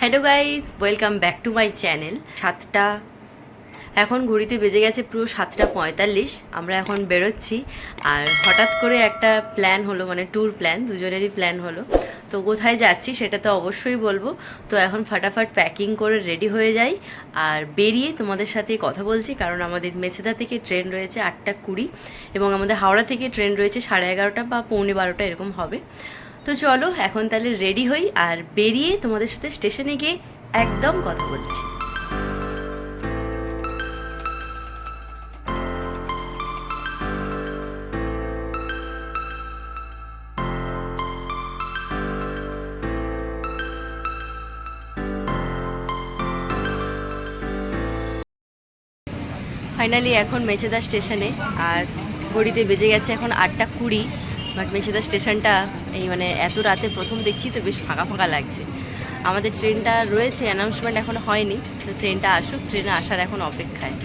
Hello guys welcome back to my channel সাতটা। এখন ঘড়িতে বেজে গেছে পুরো সাতটা পঁয়তাল্লিশ, আমরা এখন বেরোচ্ছি। আর হঠাৎ করে একটা প্ল্যান হলো মানে ট্যুর প্ল্যান দুজনেরই প্ল্যান হলো। তো কোথায় যাচ্ছি সেটা তো অবশ্যই বলব। তো এখন ফাটাফাট প্যাকিং করে রেডি হয়ে যাই। আর বেরিয়ে তোমাদের সাথে কথা বলছি, কারণ আমাদের মেছেদা থেকে ট্রেন রয়েছে আটটা কুড়ি, এবং আমাদের হাওড়া থেকে ট্রেন রয়েছে সাড়ে এগারোটা বা পৌনে বারোটা, এরকম হবে। তো চলো, এখন তাহলে রেডি হই আর বেরিয়ে তোমাদের সাথে স্টেশনে গিয়ে একদম কথা বলছি। ফাইনালি এখন মেছেদা স্টেশনে আর ঘড়িতে বেজে গেছে এখন আটটা কুড়ি বাট মেছেদা স্টেশনটা এই মানে এত রাতে প্রথম দেখছি তো বেশ ফাঁকা ফাঁকা লাগছে। আমাদের ট্রেনটা রয়েছে অ্যানাউন্সমেন্ট এখন হয়নি। তো ট্রেনটা আসুক, ট্রেনে আসার এখন অপেক্ষায়।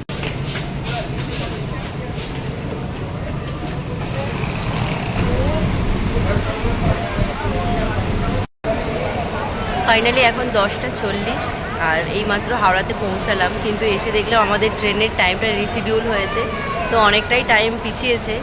ফাইনালি এখন দশটা চল্লিশ, আর এইমাত্র হাওড়াতে পৌঁছালাম। কিন্তু এসে দেখলাম আমাদের ট্রেনের টাইমটা রিশিডিউল হয়েছে। তো অনেকটাই টাইম পিছিয়েছে।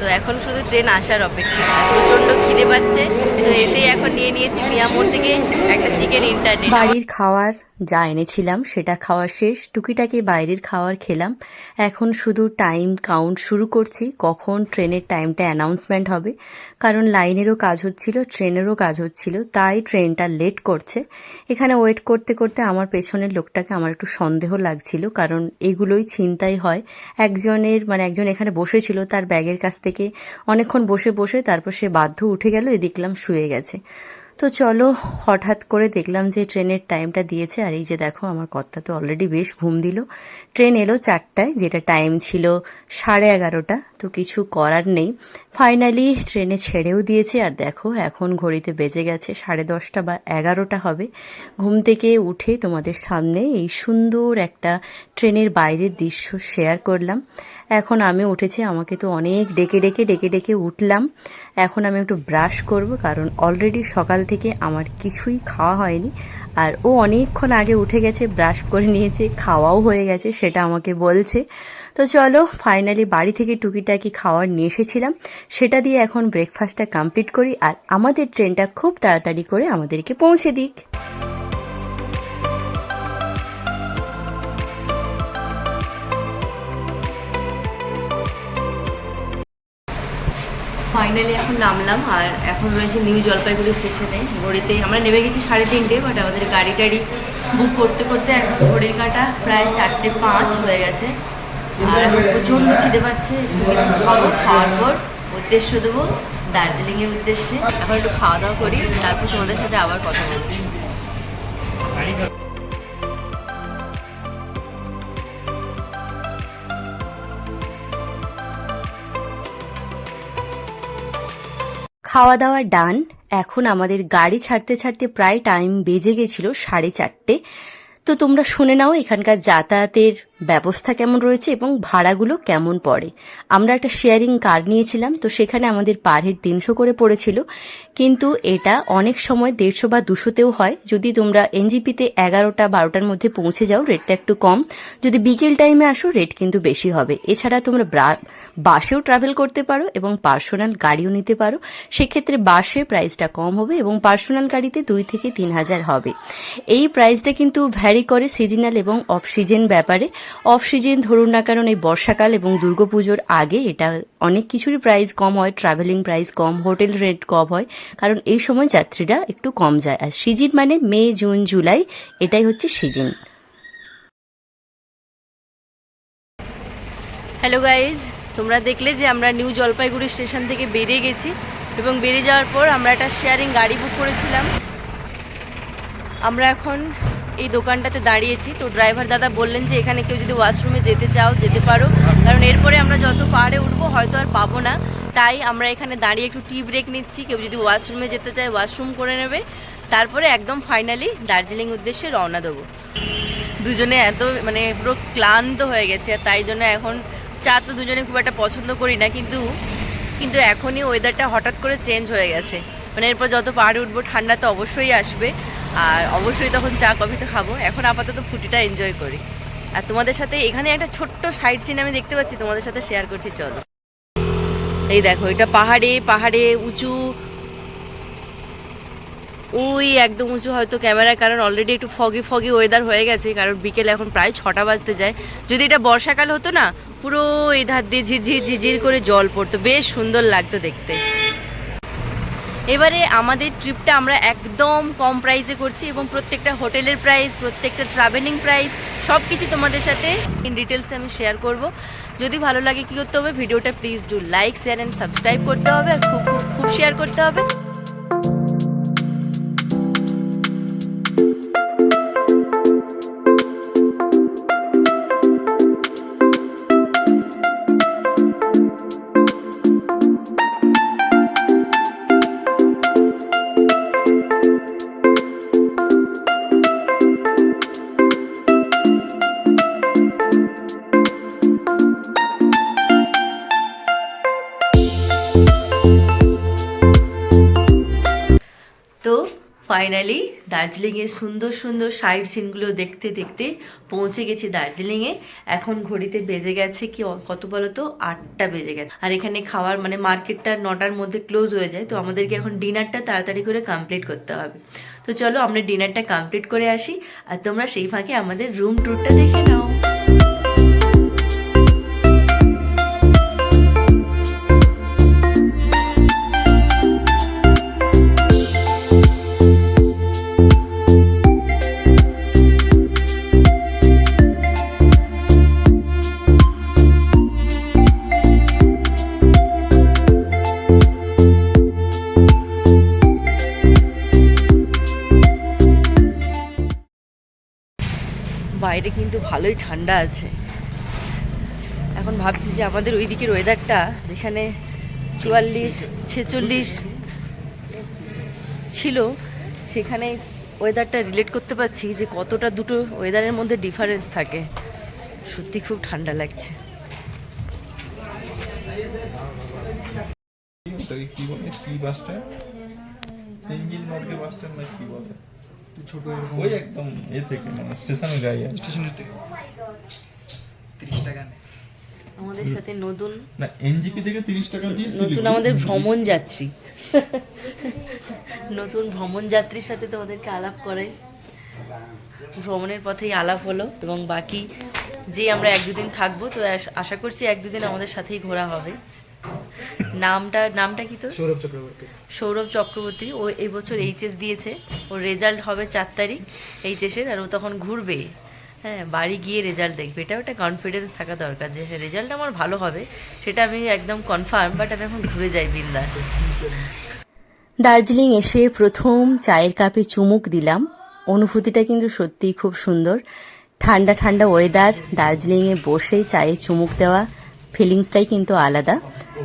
তো এখন শুধু ট্রেন আসার অপেক্ষা। প্রচণ্ড খিদে পাচ্ছে, তো এসেই এখন নিয়ে নিয়েছি মিয়ামোড় থেকে একটা চিকেন ইন্টারনেট বাড়ির খাওয়ার যা এনেছিলাম সেটা খাওয়া শেষ। টুকিটাকি বাইরের খাওয়ার খেলাম। এখন শুধু টাইম কাউন্ট শুরু করছি। কখন ট্রেনের টাইমটা অ্যানাউন্সমেন্ট হবে। কারণ লাইনেরও কাজ হচ্ছিল, ট্রেনেরও কাজ হচ্ছিল, তাই ট্রেনটা লেট করছে। এখানে ওয়েট করতে করতে আমার পেছনের লোকটাকে আমার একটু সন্দেহ লাগছিল, কারণ এগুলোই ছিনতাই হয়। একজনের মানে একজন এখানে বসেছিল, তার ব্যাগের কাছ থেকে অনেকক্ষণ বসে বসে তারপর সে বাধ্য উঠে গেল দেখলাম শুয়ে গেছে। তো চলো, হঠাৎ করে দেখলাম যে ট্রেনের টাইমটা দিয়েছে, আর এই যে দেখো, আমার কর্তা তো অলরেডি বেশ ঘুম দিল। ট্রেন এলো চারটায়, যেটা টাইম ছিল সাড়ে এগারোটা, তো কিছু করার নেই। ফাইনালি ট্রেনে ছেড়েও দিয়েছে, আর দেখো, এখন ঘড়িতে বেজে গেছে সাড়ে দশটা বা এগারোটা হবে। ঘুম থেকে উঠে তোমাদের সামনে এই সুন্দর একটা ট্রেনের বাইরের দৃশ্য শেয়ার করলাম। এখন আমি উঠেছি, আমাকে তো অনেক ডেকে ডেকে ডেকে ডেকে উঠলাম। এখন আমি একটু ব্রাশ করব, কারণ অলরেডি সকাল থেকে আমার কিছুই খাওয়া হয়নি। আর ও অনেকক্ষণ আগে উঠে গেছে ব্রাশ করে নিয়েছে, খাওয়াও হয়ে গেছে, সেটা আমাকে বলছে। তো চলো ফাইনালি বাড়ি থেকে টুকিটাকি খাওয়ার নিয়ে এসেছিলাম সেটা দিয়ে এখন ব্রেকফাস্টটা কমপ্লিট করি, আর আমাদের ট্রেনটা খুব তাড়াতাড়ি করে আমাদেরকে পৌঁছে দিক। ফাইনালি এখন নামলাম আর এখন রয়েছে নিউ জলপাইগুড়ি স্টেশনে। ঘড়িতে আমরা নেমে গেছি সাড়ে তিনটে বাট আমাদের গাড়ি টাড়ি বুক করতে করতে এখন ঘড়ির কাটা প্রায় চারটে পাঁচ হয়ে গেছে। আর প্রচণ্ড খিদে পাচ্ছে কিছু খাব, খাওয়ার পর উদ্দেশ্য দেবো দার্জিলিংয়ের উদ্দেশ্যে। এখন একটু খাওয়া দাওয়া করি, তারপর তোমাদের সাথে আবার কথা বলছি। খাওয়া দাওয়া ডান। এখন আমাদের গাড়ি ছাড়তে ছাড়তে প্রায় টাইম বেজে গেছিল সাড়ে চারটে। তো তোমরা শুনে নাও এখানকার যাতায়াতের ব্যবস্থা কেমন রয়েছে এবং ভাড়াগুলো কেমন পড়ে। আমরা একটা শেয়ারিং কার নিয়েছিলাম, তো সেখানে আমাদের পার হেড তিনশো করে পড়েছিল। কিন্তু এটা অনেক সময় দেড়শো বা দুশোতেও হয়। যদি তোমরা এনজিপিতে এগারোটা, বারোটার মধ্যে পৌঁছে যাও রেটটা একটু কম। যদি বিকেল টাইমে আসো রেট কিন্তু বেশি হবে। এছাড়া তোমরা বাসেও ট্রাভেল করতে পারো এবং পার্সোনাল গাড়িও নিতে পারো। সেক্ষেত্রে বাসে প্রাইসটা কম হবে এবং পার্সোনাল গাড়িতে দুই থেকে তিন হাজার হবে। এই প্রাইসটা কিন্তু ভ্যারি করে সিজনাল এবং অফ সিজন ব্যাপারে। অফ সিজন ধরুন না কারণ এই বর্ষাকাল এবং দুর্গাপুজোর আগে এটা অনেক কিছুরই প্রাইস কম হয় ট্রাভেলিং প্রাইস কম হোটেল রেট কম হয়, কারণ এই সময় যাত্রীরা একটু কম যায়। আর সিজন মানে মে, জুন, জুলাই, এটাই হচ্ছে সিজন। হ্যালো গাইজ তোমরা দেখলে যে আমরা নিউ জলপাইগুড়ি স্টেশন থেকে বেরিয়ে গেছি এবং বেরিয়ে যাওয়ার পর আমরা একটা শেয়ারিং গাড়ি বুক করেছিলাম। আমরা এখন এই দোকানটাতে দাঁড়িয়েছি। তো ড্রাইভার দাদা বললেন যে এখানে কেউ যদি ওয়াশরুমে যেতে চাও, যেতে পারো। কারণ এরপরে আমরা যত পাহাড়ে উঠবো, হয়তো আর পাবো না। তাই আমরা এখানে দাঁড়িয়ে একটু টি ব্রেক নিচ্ছি। কেউ যদি ওয়াশরুমে যেতে চায়, ওয়াশরুম করে নেবে। তারপরে একদম ফাইনালি দার্জিলিং উদ্দেশ্যে রওনা দেবো। দুজনে এত মানে পুরো ক্লান্ত হয়ে গেছে আর তাই জন্য এখন চা তো দুজনে খুব একটা পছন্দ করি না, কিন্তু কিন্তু এখনই ওয়েদারটা হঠাৎ করে চেঞ্জ হয়ে গেছে। মানে এরপর যত পাহাড়ে উঠবো, ঠান্ডা তো অবশ্যই আসবে। আর অবশ্যই তখন চা, কফি তো খাব। এখন আপাতত ফুটিটা এনজয় করি। আর তোমাদের সাথে এখানে একটা ছোট্ট সাইড সিন আমি দেখতে পাচ্ছি, তোমাদের সাথে শেয়ার করছি, চলো। এই দেখো, এটা পাহাড়ে পাহাড়ে উঁচু। ওই একদম উঁচু হয়তো ক্যামেরার কারণ অলরেডি একটু ফগি ফগি ওয়েদার হয়ে গেছে, কারণ বিকেলে এখন প্রায় ছটা বাজতে যায়। যদি এটা বর্ষাকাল হতো না, পুরো এই ধার দিয়ে ঝিরঝির ঝিরঝির করে জল পড়তো, বেশ সুন্দর লাগতো দেখতে। এবারে আমাদের ট্রিপটা আমরা একদম কম প্রাইসে করছি এবং প্রত্যেকটা হোটেলের প্রাইস প্রত্যেকটা ট্রাভেলিং প্রাইস সব কিছু তোমাদের সাথে ইন ডিটেলসে আমি শেয়ার করব। যদি ভালো লাগে কী করতে হবে ভিডিওটা please do like share and subscribe করতে হবে আর খুব খুব খুব শেয়ার করতে হবে। ফাইনালি দার্জিলিংয়ের সুন্দর সুন্দর সাইড সিনগুলো দেখতে দেখতে পৌঁছে গেছি দার্জিলিংয়ে। এখন ঘড়িতে বেজে গেছে কি কত বলো তো আটটা বেজে গেছে। আর এখানে খাওয়ার মানে মার্কেটটা নটার মধ্যে ক্লোজ হয়ে যায়, তো আমাদেরকে এখন ডিনারটা তাড়াতাড়ি করে কমপ্লিট করতে হবে। তো চলো আমরা ডিনারটা কমপ্লিট করে আসি, আর তোমরা সেই ফাঁকে আমাদের রুম ট্যুরটা দেখে নাও। বাইরে কিন্তু ভালোই ঠান্ডা আছে। এখন ভাবছি যে আমাদের ওই দিকের ওয়েদারটা যেখানে চুয়াল্লিশ, ছেচল্লিশ ছিল, সেখানে ওয়েদারটা রিলেট করতে পারছি যে কতটা দুটো ওয়েদারের মধ্যে ডিফারেন্স থাকে। সত্যি খুব ঠান্ডা লাগছে। কি বলে? কি বাস স্ট্যান্ড তেনজিং নর্গে না কি বলে? ছোট এরকম। ওই একদম এ থেকে মানে স্টেশনের গায়ে। স্টেশনের থেকে। তিরিশ টাকা নেয়। আমাদের সাথে নতুন না এনজিপি থেকে তিরিশ টাকা দিয়ে নতুন আমাদের ভ্রমণ যাত্রী। নতুন ভ্রমণ যাত্রীর সাথে তোমাদেরকে আলাপ করাই। ভ্রমণের পথেই আলাপ হলো এবং বাকি যে আমরা এক দুদিন থাকব তো আশা করছি এক দুদিন আমাদের সাথেই ঘোরা হবে। নামটা নামটা কি তোর? সৌরভ চক্রবর্তী। সৌরভ চক্রবর্তী। ও এই বছর এইচএস দিয়েছে। ওর রেজাল্ট হবে চার তারিখ এইচএসের আর ও তখন ঘুরবে। হ্যাঁ বাড়ি গিয়ে রেজাল্ট দেখবে। এটাও একটা কনফিডেন্স থাকা দরকার যে হ্যাঁ রেজাল্ট আমার ভালো হবে। সেটা আমি একদম কনফার্ম বাট আমি এখন ঘুরে যাই বিন্দা দার্জিলিং এসে প্রথম চায়ের কাপে চুমুক দিলাম। অনুভূতিটা কিন্তু সত্যিই খুব সুন্দর। ঠান্ডা ঠান্ডা ওয়েদার দার্জিলিংয়ে বসে চায়ে চুমুক দেওয়া। ফিলিংসটাই কিন্তু আলাদা।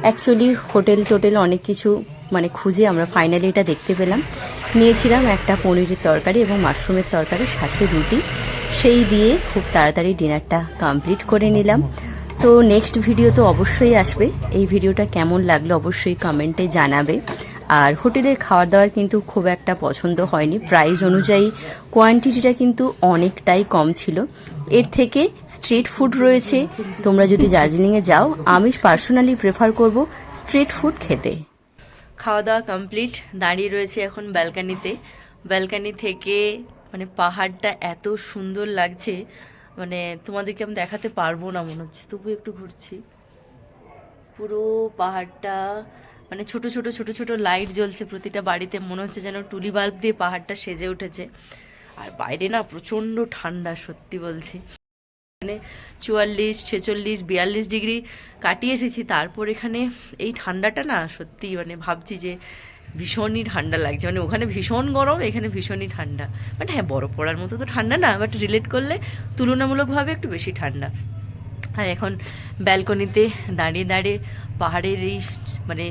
অ্যাকচুয়ালি হোটেল টোটেল অনেক কিছু মানে খুঁজে আমরা ফাইনালি এটা দেখতে পেলাম। নিয়েছিলাম একটা পনিরের তরকারি এবং মাশরুমের তরকারি, সাথে রুটি। সেই দিয়ে খুব তাড়াতাড়ি ডিনারটা কমপ্লিট করে নিলাম। তো নেক্সট ভিডিও তো অবশ্যই আসবে। এই ভিডিওটা কেমন লাগল অবশ্যই কমেন্টে জানাবে। আর হোটেলের খাওয়ার দাওয়ার কিন্তু খুব একটা পছন্দ হয়নি। প্রাইস অনুযায়ী কোয়ান্টিটিটা কিন্তু অনেকটাই কম ছিল। এর থেকে স্ট্রিট ফুড রয়েছে। তোমরা যদি দার্জিলিংয়ে যাও, আমি পার্সোনালি প্রেফার করব স্ট্রিট ফুড খেতে। খাওয়া দাওয়া কমপ্লিট, দাঁড়িয়ে রয়েছে এখন ব্যালকানিতে। ব্যালকানি থেকে মানে পাহাড়টা এত সুন্দর লাগছে মানে তোমাদেরকে আমি দেখাতে পারব না মনে হচ্ছে। তবু একটু ঘুরছি। পুরো পাহাড়টা মানে ছোট ছোট ছোট ছোট লাইট জ্বলছে প্রতিটা বাড়িতে। মনে হচ্ছে যেন টুলি বাল্ব দিয়ে পাহাড়টা সেজে উঠেছে। আর বাইরে না প্রচণ্ড ঠান্ডা, সত্যি বলছি। মানে চুয়াল্লিশ, ছেচল্লিশ, বিয়াল্লিশ ডিগ্রি কাটিয়ে এসেছি। তারপর এখানে এই ঠান্ডাটা না সত্যি মানে ভাবছি যে ভীষণই ঠান্ডা লাগছে। মানে ওখানে ভীষণ গরম, এখানে ভীষণই ঠান্ডা। বাট হ্যাঁ বরফ পড়ার মতো তো ঠান্ডা না, বাট রিলেট করলে তুলনামূলকভাবে একটু বেশি ঠান্ডা। আর এখন ব্যালকনিতে দাঁড়িয়ে দাঁড়িয়ে পাহাড়ের এই মানে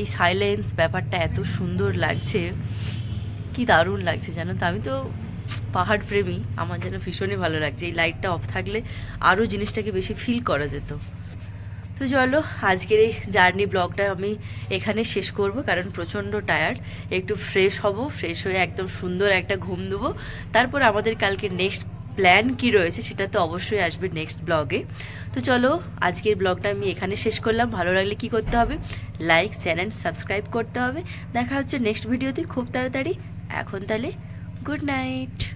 এই সাইলেন্স ব্যাপারটা এত সুন্দর লাগছে। কি দারুণ লাগছে জানো তো? আমি তো পাহাড় প্রেমী আমার যেন ভীষণই ভালো লাগছে। এই লাইটটা অফ থাকলে আরও জিনিসটাকে বেশি ফিল করা যেত। তো চলো, আজকের এই জার্নি ব্লগটা আমি এখানে শেষ করব, কারণ প্রচণ্ড টায়ার্ড একটু ফ্রেশ হব ফ্রেশ হয়ে একদম সুন্দর একটা ঘুম দেবো। তারপর আমাদের কালকে নেক্সট প্ল্যান কি রয়েছে সেটা তো অবশ্যই আসবে নেক্সট ব্লগে তো চলো, আজকের ব্লগটা আমি এখানে শেষ করলাম। ভালো লাগলে কি করতে হবে? লাইক চ্যানেল সাবস্ক্রাইব করতে হবে। দেখা হচ্ছে নেক্সট ভিডিওতে খুব তাড়াতাড়ি। এখন তাহলে গুড নাইট